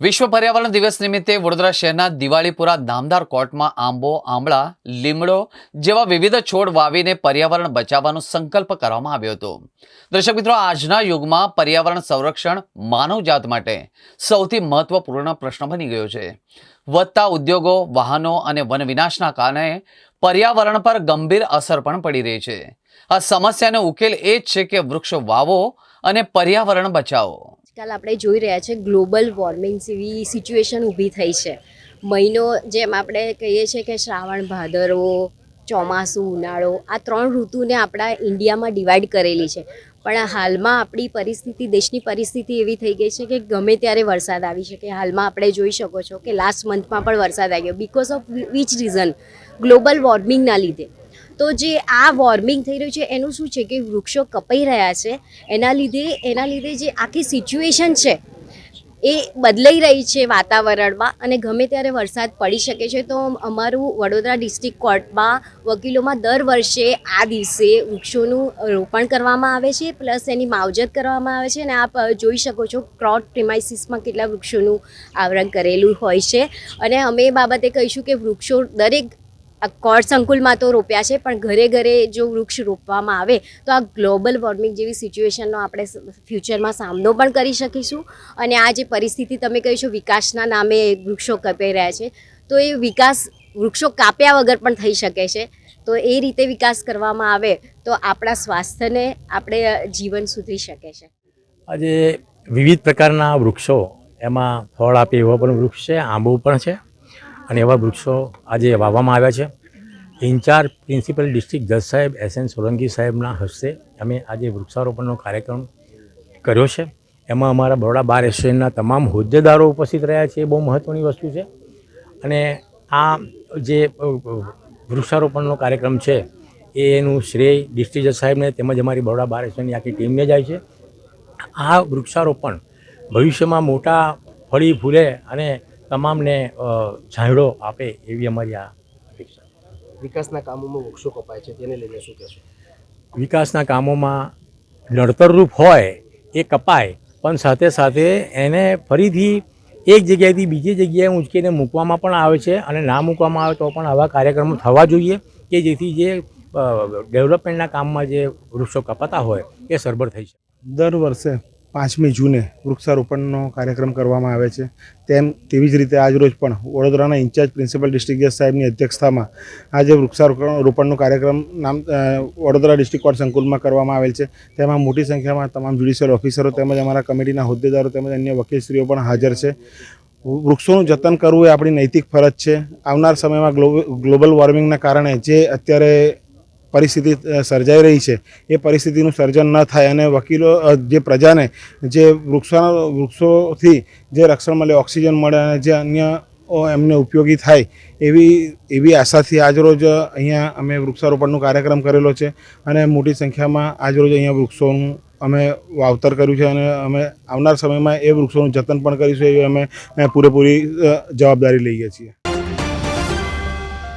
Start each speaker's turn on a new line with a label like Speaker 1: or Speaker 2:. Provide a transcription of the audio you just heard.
Speaker 1: વિશ્વ પર્યાવરણ દિવસ નિમિત્તે વડોદરા શહેરના દિવાળીપુરા નામદાર કોર્ટમાં આંબો, આંબળા, લીમડો જેવા વિવિધ છોડ વાવીને પર્યાવરણ બચાવવાનો સંકલ્પ કરવામાં આવ્યો હતો. દર્શક મિત્રો, આજના યુગમાં પર્યાવરણ સંરક્ષણ માનવજાત માટે સૌથી મહત્વપૂર્ણ પ્રશ્ન બની ગયો છે. વધતા ઉદ્યોગો, વાહનો અને વન વિનાશના કારણે પર્યાવરણ પર ગંભીર અસર પણ પડી રહી છે. આ સમસ્યાનો ઉકેલ એ જ છે કે વૃક્ષો વાવો અને પર્યાવરણ બચાવો.
Speaker 2: આજકાલ આપણે જોઈ રહ્યા છે ગ્લોબલ વોર્મિંગ જેવી સિચ્યુએશન ઊભી થઈ છે. મહિનો જેમ આપણે કહીએ છીએ કે શ્રાવણ ભાદરવો, ચોમાસું, ઉનાળો, આ ત્રણ ઋતુને આપણા ઇન્ડિયામાં ડિવાઈડ કરેલી છે. પણ હાલમાં આપણી પરિસ્થિતિ, દેશની પરિસ્થિતિ એવી થઈ ગઈ છે કે ગમે ત્યારે વરસાદ આવી શકે. હાલમાં આપણે જોઈ શકો છો કે લાસ્ટ મંથમાં પણ વરસાદ આવી ગયો because of which reason global વોર્મિંગના લીધે. તો જે આ વોર્મિંગ થઈ રહ્યું છે, એનું શું છે કે વૃક્ષો કપાઈ રહ્યા છે. એના લીધે એના લીધે જે આખી સિચ્યુએશન છે, એ બદલાઈ રહી છે વાતાવરણમાં. અને ગમે ત્યારે વરસાદ પડી શકે છે, તો અમારું વડોદરા ડિસ્ટ્રિક્ટ કોર્ટમાં વકીલોમાં દર વર્ષે આ દિવસે વૃક્ષોનું રોપણ કરવામાં આવે છે પ્લસ એની માવજત કરવામાં આવે છે. અને આપ જોઈ શકો છો ક્રોટ પ્રિમાઇસીસમાં કેટલા વૃક્ષોનું આવરણ કરેલું હોય છે. અને અમે એ બાબતે કહીશું કે વૃક્ષો દરેક આ કોર્ટ સંકુલમાં તો રોપ્યા છે, પણ ઘરે ઘરે જો વૃક્ષ રોપવામાં આવે, તો આ ગ્લોબલ વોર્મિંગ જેવી સિચ્યુએશનનો આપણે ફ્યુચરમાં સામનો પણ કરી શકીશું. અને આ જે પરિસ્થિતિ તમે કહીશું વિકાસના નામે વૃક્ષો કપાઈ રહ્યા છે, તો એ વિકાસ, વૃક્ષો કાપ્યા વગર પણ થઈ શકે છે. તો એ રીતે વિકાસ કરવામાં આવે, તો આપણા સ્વાસ્થ્યને આપણે જીવન સુધરી શકે છે.
Speaker 3: આજે વિવિધ પ્રકારના વૃક્ષો, એમાં ફળ આપે એવો પણ વૃક્ષ છે, આંબો પણ છે. અને એવા વૃક્ષો આજે વાવવામાં આવ્યા છે. ઇન્ચાર્જ પ્રિન્સિપલ ડિસ્ટ્રિક્ટ જજ સાહેબ એસ એન સોલંકી સાહેબના હસ્તે અમે આજે વૃક્ષારોપણનો કાર્યક્રમ કર્યો છે. એમાં અમારા બરોડા બાર એસોસિએશનના તમામ હોદ્દેદારો ઉપસ્થિત રહ્યા છે. એ બહુ મહત્ત્વની વસ્તુ છે. અને આ જે વૃક્ષારોપણનો કાર્યક્રમ છે એનું શ્રેય ડિસ્ટ્રિક્ટ જજ સાહેબને તેમજ અમારી બરોડા બાર એસોસિએશનની આખી ટીમને જાય છે. આ વૃક્ષારોપણ ભવિષ્યમાં મોટા ફળી ફૂલે અને તમામને અ, આપે એવી અમારી આ અપેક્ષા.
Speaker 4: વિકાસના કામોમાં વૃક્ષો કપાય છે તેને લઈને શું કહેશો?
Speaker 3: વિકાસના કામોમાં નડતરરૂપ હોય એ કપાય પણ સાથે સાથે એને ફરીથી એક જગ્યાએથી બીજી જગ્યાએ ઊંચકીને મૂકવામાં પણ આવે છે અને ના મૂકવામાં આવે તો પણ આવા કાર્યક્રમો થવા જોઈએ કે જેથી જે ડેવલપમેન્ટના કામમાં જે વૃક્ષો કપાતા હોય એ સરભર થઈ શકે.
Speaker 5: દર વર્ષે પાંચમી જૂને વૃક્ષારોપણનો કાર્યક્રમ કરવામાં આવે છે. તેમ તેવી જ રીતે આજરોજ પણ વડોદરાના ઇન્ચાર્જ પ્રિન્સિપલ ડિસ્ટ્રિક્ટ જજ સાહેબની અધ્યક્ષતામાં આજે વૃક્ષારોપણ રોપણનો કાર્યક્રમ નામ વડોદરા ડિસ્ટ્રિક્ટ કોર્ટ સંકુલમાં કરવામાં આવેલ છે. તેમાં મોટી સંખ્યામાં તમામ જ્યુડિશિયલ ઓફિસરો તેમજ અમારા કમિટીના હોદ્દેદારો તેમજ અન્ય વકીલશ્રીઓ પણ હાજર છે. વૃક્ષોનું જતન કરવું એ આપણી નૈતિક ફરજ છે. આવનાર સમયમાં ગ્લો- ગ્લોબલ વોર્મિંગના કારણે જે અત્યારે પરિસ્થિતિ સર્જાઈ રહી છે. એ પરિસ્થિતિનું સર્જન ન થાય અને વકીલો જે પ્રજાને, જે વૃક્ષો વૃક્ષોથી જે રક્ષણ મળે, ઓક્સિજન મળે અને જે અન્ય એમને ઉપયોગી થાય એવી એવી આશાથી આજરોજ અહીંયા અમે વૃક્ષારોપણનો કાર્યક્રમ કરેલો છે અને મોટી સંખ્યામાં આજરોજ અહીંયા વૃક્ષોનું અમે વાવતર કર્યું છે અને અમે આવનાર સમયમાં એ વૃક્ષોનું જતન પણ કરીશું એવી અમે પૂરેપૂરી જવાબદારી લઈએ છીએ.